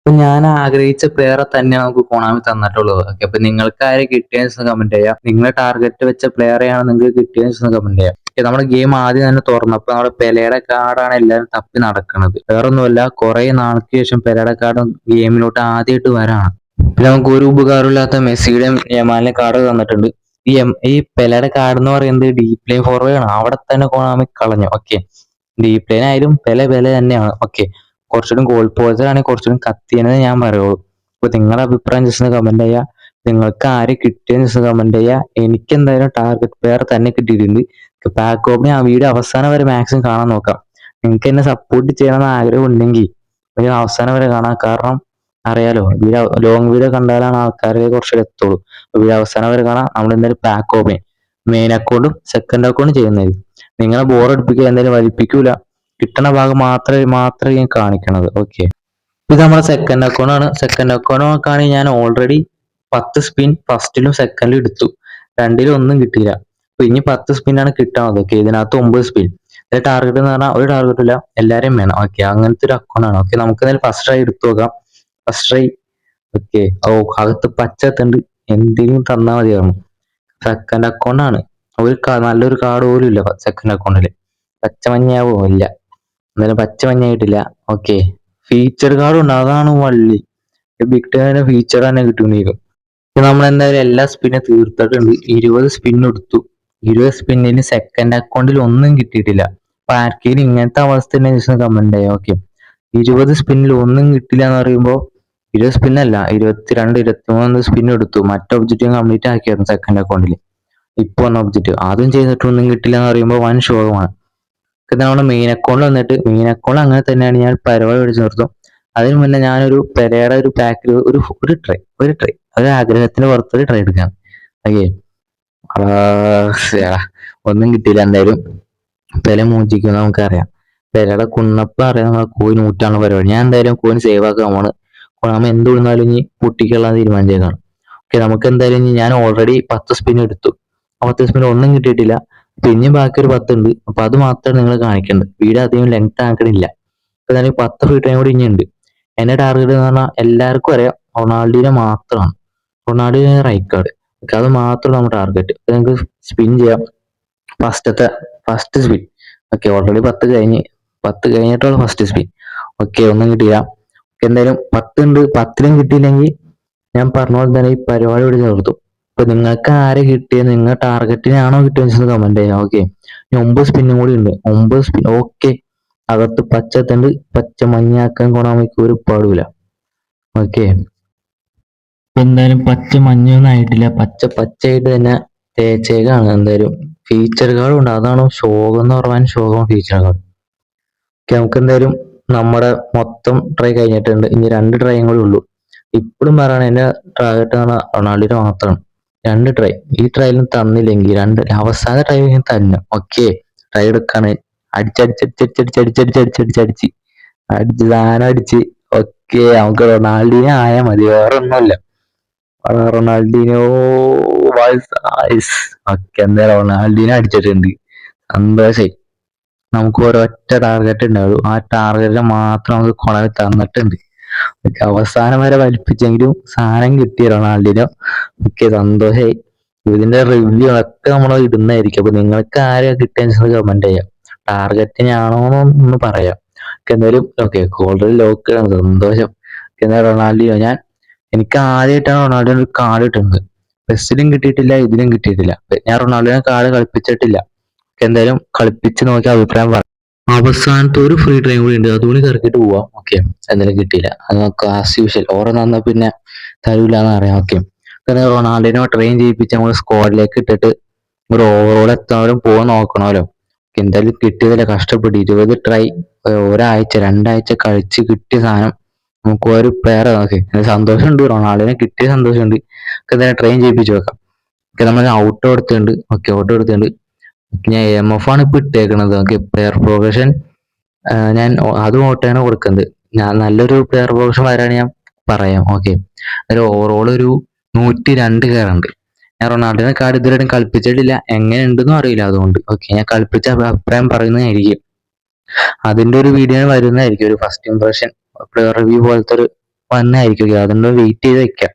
അപ്പൊ ഞാൻ ആഗ്രഹിച്ച പ്ലെയറെ തന്നെ നമുക്ക് കൊണാമി തന്നിട്ടുള്ളത് ഓക്കെ അപ്പൊ നിങ്ങൾക്ക് ആരെ കിട്ടിയെന്ന് കമന്റ് ചെയ്യാം. നിങ്ങളെ ടാർഗറ്റ് വെച്ച പ്ലെയറെയാണ് നിങ്ങൾക്ക് കിട്ടിയെന്ന് കമന്റ് ചെയ്യാം. നമ്മുടെ ഗെയിം ആദ്യം തന്നെ തുറന്നപ്പോ നമ്മുടെ പെലയുടെ കാർഡാണ് എല്ലാവരും തപ്പി നടക്കുന്നത് വേറൊന്നുമല്ല കുറെ നാൾക്ക് ശേഷം പെലയുടെ കാർഡ് ഗെയിമിലോട്ട് ആദ്യമായിട്ട് വരാണ്. പിന്നെ നമുക്ക് ഒരു ഉപകാരമില്ലാത്ത മെസ്സിയുടെയും യമാലിന്റെ കാർഡ് തന്നിട്ടുണ്ട്. ഈ ഈ പെലയുടെ കാർഡ് എന്ന് പറയുന്നത് ഡീപ് ലൈൻ ഫോർവേഡ് ആണ്. അവിടെ തന്നെ കൊണാമി കളഞ്ഞു. ഓക്കെ ഡീപ് ലൈൻ ആയാലും പെല പെല തന്നെയാണ്. ഓക്കെ കുറച്ചുകൂടി ഗോൾ പോയതാണെങ്കിൽ കുറച്ചുകൂടി കത്തിയെന്ന് ഞാൻ പറയുള്ളൂ. അപ്പൊ നിങ്ങളുടെ അഭിപ്രായം ജസ്റ്റ് കമന്റ് ചെയ്യുക നിങ്ങൾക്ക് ആരെ കിട്ടിയെന്ന് ജസ്റ്റ് കമന്റ് ചെയ്യുക എനിക്ക് എന്തായാലും ടാർഗറ്റ് പ്ലെയർ തന്നെ കിട്ടിയിട്ടുണ്ട്. പാക്ക് ഓപ്പിന് ആ വീഡിയോ അവസാനം വരെ മാക്സിമം കാണാൻ നോക്കാം. നിങ്ങൾക്ക് എന്നെ സപ്പോർട്ട് ചെയ്യണമെന്ന് ആഗ്രഹം ഉണ്ടെങ്കിൽ ഒരു അവസാനം വരെ കാണാം. കാരണം അറിയാലോ വീഡിയോ ലോങ് വീഡിയോ കണ്ടാലാണ് ആൾക്കാരെ കുറച്ച് എത്തുള്ളൂ. വീഡിയോ അവസാനം വരെ കാണാം. നമ്മൾ എന്തായാലും പാക്ക് ഓപ്പൺ മെയിൻ അക്കൗണ്ടും സെക്കൻഡ് അക്കൗണ്ടും ചെയ്യുന്നത്. നിങ്ങളെ ബോർ അടുപ്പിക്കുക എന്തായാലും വലിപ്പിക്കൂല. കിട്ടണ ഭാഗം മാത്രമേ മാത്രമേ ഞാൻ കാണിക്കണത്. ഓക്കെ ഇത് നമ്മുടെ സെക്കൻഡ് അക്കൗണ്ട് ആണ്. സെക്കൻഡ് അക്കൗണ്ട് നോക്കുകയാണെങ്കിൽ ഞാൻ ഓൾറെഡി പത്ത് സ്പിൻ ഫസ്റ്റിലും സെക്കൻഡിലും എടുത്തു. രണ്ടിലും ഒന്നും കിട്ടിയില്ല. അപ്പൊ ഇനി പത്ത് സ്പിൻ ആണ് കിട്ടാണത് ഓക്കെ ഇതിനകത്ത് ഒമ്പത് സ്പിൻ ഇതിന്റെ ടാർഗറ്റ് എന്ന് പറഞ്ഞാൽ ഒരു ടാർഗറ്റ് ഇല്ല. എല്ലാവരെയും വേണം. ഓക്കെ അങ്ങനത്തെ ഒരു അക്കൗണ്ട് ആണ്. ഓക്കെ നമുക്ക് എന്തായാലും ഫസ്റ്റ് ട്രൈ എടുത്തു നോക്കാം. ഫസ്റ്റ് ട്രൈ ഓക്കെ ഓ അകത്ത് പച്ച തണ്ട്. എന്തെങ്കിലും തന്നാൽ മതിയാകും സെക്കൻഡ് അക്കൗണ്ട് ആണ്. ഒരു നല്ലൊരു കാർഡ് പോലും ഇല്ല സെക്കൻഡ് അക്കൗണ്ടിൽ പച്ച മഞ്ഞയാവോ? ഇല്ല. എന്നാലും പച്ച മഞ്ഞായിട്ടില്ല ഓക്കെ ഫീച്ചർ കാർഡ് ഉണ്ട്. അതാണ് വള്ളി. ബിഗ് ടെന്നിന്റെ ഫീച്ചർ തന്നെ കിട്ടുന്നിരിക്കും നമ്മൾ എന്തായാലും എല്ലാ സ്പിന്നും തീർത്തിട്ടുണ്ട്. ഇരുപത് സ്പിൻ എടുത്തു. ഇരുപത് സ്പിന്നിന് സെക്കൻഡ് അക്കൗണ്ടിൽ ഒന്നും കിട്ടിയിട്ടില്ല. അപ്പൊ ആർക്കെങ്കിലും ഇങ്ങനത്തെ അവസ്ഥ ഉണ്ടെങ്കിൽ കമന്റ് ചെയ്യാം. ഓക്കെ ഇരുപത് സ്പിന്നിൽ ഒന്നും കിട്ടില്ല എന്ന് പറയുമ്പോൾ ഇരുപത് സ്പിന്നല്ല ഇരുപത്തിരണ്ട് ഇരുപത്തിമൂന്ന് സ്പിൻ എടുത്തു. മറ്റു ഒബ്ജക്റ്റും കംപ്ലീറ്റ് ആക്കിയായിരുന്നു സെക്കൻഡ് അക്കൗണ്ടിൽ ഇപ്പൊ വന്ന ഒബ്ജക്റ്റ് ആദ്യം ചെയ്തിട്ടൊന്നും കിട്ടില്ല എന്ന് പറയുമ്പോൾ വൻ ശോകമാണ് ഇത് നമ്മുടെ മെയിൻ അക്കൗണ്ട് വന്നിട്ട് മെയിൻ അക്കൗണ്ട് അങ്ങനെ തന്നെയാണ് ഞാൻ പരിപാടി പിടിച്ച് നിർത്തും അതിന് മുന്നേ ഞാനൊരു പെരയുടെ ഒരു പാക്കിൽ ഒരു ഒരു ട്രൈ ഒരു ട്രൈ ഒരു ആഗ്രഹത്തിന് പുറത്ത് ഒരു ട്രൈ എടുക്കാം ഓക്കെ ഒന്നും കിട്ടിയില്ല എന്തായാലും. പെര മൂഞ്ചിക്കും നമുക്കറിയാം. പെരയുടെ കുന്നപ്പ അറിയാം നമ്മളെ കോയിൻ ഊറ്റാണ് പരിപാടി. ഞാൻ എന്തായാലും കോയിൻ സേവ് ആക്കാൻ പോണ് നമ്മൾ എന്ത് വിടുന്നാലും ഇനി പൊട്ടിക്കുള്ള തീരുമാനിച്ചേക്കാണ് ഓക്കെ നമുക്ക് എന്തായാലും ഞാൻ ഓൾറെഡി പത്ത് സ്പിൻ എടുത്തു. പത്ത് സ്പിൻ ഒന്നും കിട്ടിയിട്ടില്ല. പിന്നെയും ബാക്കി ഒരു പത്തുണ്ട്. അപ്പൊ അത് മാത്രമാണ് നിങ്ങൾ കാണിക്കേണ്ടത് വീഡിയോ അധികം ലെങ്ത് ആക്കണില്ല. അപ്പൊ ഞാൻ പത്ത് ഫ്രീ ടൈം കൂടി ഇനിയുണ്ട് എന്റെ ടാർഗറ്റ് എന്ന് പറഞ്ഞാൽ എല്ലാവർക്കും അറിയാം റൊണാൾഡോനെ മാത്രമാണ്. റൊണാൾഡോ റൈറ്റ് കാർഡ് അത് മാത്രമാണ് നമ്മുടെ ടാർഗറ്റ് അപ്പൊ നിങ്ങൾക്ക് സ്പിൻ ചെയ്യാം. ഫസ്റ്റത്തെ ഫസ്റ്റ് സ്പിൻ ഓക്കെ ഓൾറെഡി പത്ത് കഴിഞ്ഞ് പത്ത് കഴിഞ്ഞിട്ടുള്ള ഫസ്റ്റ് സ്പിൻ ഓക്കെ ഒന്നും കിട്ടിയില്ല. എന്തായാലും പത്തുണ്ട് പത്തിലും കിട്ടിയില്ലെങ്കിൽ ഞാൻ പറഞ്ഞ പോലെ തന്നെ ഈ പരിപാടി ഇവിടെ ചേർത്തു ഇപ്പൊ നിങ്ങൾക്ക് ആരെ കിട്ടിയത് നിങ്ങൾ ടാർഗറ്റിനാണോ കിട്ടിയെന്ന് കമന്റ് ചെയ്യാം. ഓക്കെ ഇനി ഒമ്പത് സ്പിന്നും കൂടി ഉണ്ട്. ഒമ്പത് സ്പിൻ ഓക്കെ അകത്ത് തണ്ട് പച്ച മഞ്ഞാക്കാൻ കൊണാമിക്ക് ഒരു പാടൂല. ഓക്കെ എന്തായാലും പച്ച മഞ്ഞൊന്നും ആയിട്ടില്ല. പച്ച പച്ചയായിട്ട് തന്നെ തേച്ചേക്കാണ് എന്തായാലും. ഫീച്ചർ കാർഡ് ഉണ്ട്. അതാണ് ശോകം എന്ന് പറയാൻ ശോകം ഫീച്ചർ കാർഡ് ഓക്കെ നമുക്ക് എന്തായാലും നമ്മുടെ മൊത്തം ട്രൈ കഴിഞ്ഞിട്ടുണ്ട്. ഇനി രണ്ട് ട്രൈയും കൂടി ഉള്ളൂ. ഇപ്പോഴും പറയണ എന്റെ ടാർഗറ്റ് റൊണാൾഡോ റൊണാൾഡോനെ മാത്രമാണ് രണ്ട് ട്രൈ ഈ ട്രയലിന് തന്നില്ലെങ്കിൽ രണ്ട് അവസാന ട്രൈ ഞാൻ തന്നെ. Okay try എടുക്കാണ്. അടിച്ചടിച്ചടിച്ചടിച്ചടിച്ചടിച്ചടിച്ചടിച്ചടിച്ച് അടിച്ച് സാധനം അടിച്ച്. ഓക്കെ നമുക്ക് റൊണാൾഡിനെ ആയാൽ മതി. വേറെ ഒന്നുമില്ല. ആയിസ് ഓക്കെ എന്താ റൊണാൾഡിനെ അടിച്ചിട്ടുണ്ട്. സന്തോഷായി. നമുക്ക് ഒരൊറ്റ ടാർഗറ്റ് ഉണ്ടാവുള്ളൂ ആ ടാർഗറ്റിനെ മാത്രം നമുക്ക് കൊണവി തന്നിട്ടുണ്ട്. അവസാനം വരെ വലിപ്പിച്ചെങ്കിലും സാധനം കിട്ടിയ റൊണാൾഡിനോ. ഒക്കെ സന്തോഷായി. ഇതിന്റെ റിവ്യൂ ഒക്കെ നമ്മൾ ഇടുന്നതായിരിക്കും. അപ്പൊ നിങ്ങൾക്ക് ആരെയാ കിട്ടിയെന്ന് കമന്റ് ചെയ്യാം. ടാർഗറ്റിനാണോ എന്ന് പറയാം. എന്തായാലും ഓക്കെ ഓൾറെഡി ലോക്ക് സന്തോഷം. എന്നാ റൊണാൾഡിനോ ഞാൻ എനിക്ക് ആദ്യമായിട്ടാണ് റൊണാൾഡോ ഒരു കാർഡ് കിട്ടുന്നത്. ബസ്സിലും കിട്ടിയിട്ടില്ല ഇതിലും കിട്ടിയിട്ടില്ല. ഞാൻ റൊണാൾഡോനെ കാർഡ് കളിപ്പിച്ചിട്ടില്ല. എന്തായാലും കളിപ്പിച്ച് നോക്കി അഭിപ്രായം പറയാം അവസാനത്തെ ഒരു ഫ്രീ ട്രെയിൻ കൂടി ഉണ്ട്. അതുകൂടി കറക്കിയിട്ട് പോവാം. ഓക്കെ എന്തായാലും കിട്ടിയില്ല. അത് നമുക്ക് ആസ് യൂഷ്വൽ ഓരോ നന്ന പിന്നെ തരൂല എന്ന് അറിയാം ഓക്കെ പിന്നെ റൊണാൾഡിനെ ട്രെയിൻ ചെയ്യിപ്പിച്ച് നമ്മൾ സ്ക്വാഡിലേക്ക് ഇട്ടിട്ട് ഒരു ഓവറോൾ എത്താനും പോകാൻ നോക്കണമല്ലോ. എന്തായാലും കിട്ടിയതല്ല. കഷ്ടപ്പെട്ട് ഇരുപത് ട്രൈ ഒരാഴ്ച രണ്ടാഴ്ച കഴിച്ച് കിട്ടിയ സാധനം നമുക്ക് ഒരു പേരെ നോക്കി സന്തോഷമുണ്ട്. റൊണാൾഡിനെ കിട്ടിയ സന്തോഷമുണ്ട്. എന്തായാലും ട്രെയിൻ ചെയ്യിപ്പിച്ച് വെക്കാം. ഓക്കെ നമ്മൾ ഔട്ട് കൊടുത്തിട്ടുണ്ട് ഓക്കെ ഔട്ട് കൊടുത്തിട്ടുണ്ട് ഞാൻ എം എഫ് ആണ് ഇപ്പൊ ഇട്ടേക്കണത്. നമുക്ക് പ്ലെയർ പ്രൊഫഷൻ ഞാൻ അത് ഓട്ടയാണ് കൊടുക്കുന്നത് ഞാൻ നല്ലൊരു പ്ലെയർ പ്രൊഫഷൻ വരാണ് ഞാൻ പറയാം. ഓക്കെ. ഒരു ഓവറോൾ ഒരു നൂറ്റി രണ്ട് കയറുണ്ട് ഞാൻ റൊണാൾഡോനെ കാർഡ് ഇതുവരെയും കളിപ്പിച്ചിട്ടില്ല എങ്ങനെ ഉണ്ടെന്നും അറിയില്ല അതുകൊണ്ട്. ഓക്കെ ഞാൻ കളിപ്പിച്ച അഭി- അഭിപ്രായം പറയുന്നതായിരിക്കും. അതിന്റെ ഒരു വീഡിയോ വരുന്നതായിരിക്കും. ഒരു ഫസ്റ്റ് ഇംപ്രഷൻ പ്ലെയർ റിവ്യൂ പോലത്തെ ഒരു വന്നായിരിക്കും അതുകൊണ്ട് വെയിറ്റ് ചെയ്ത് വെക്കാം.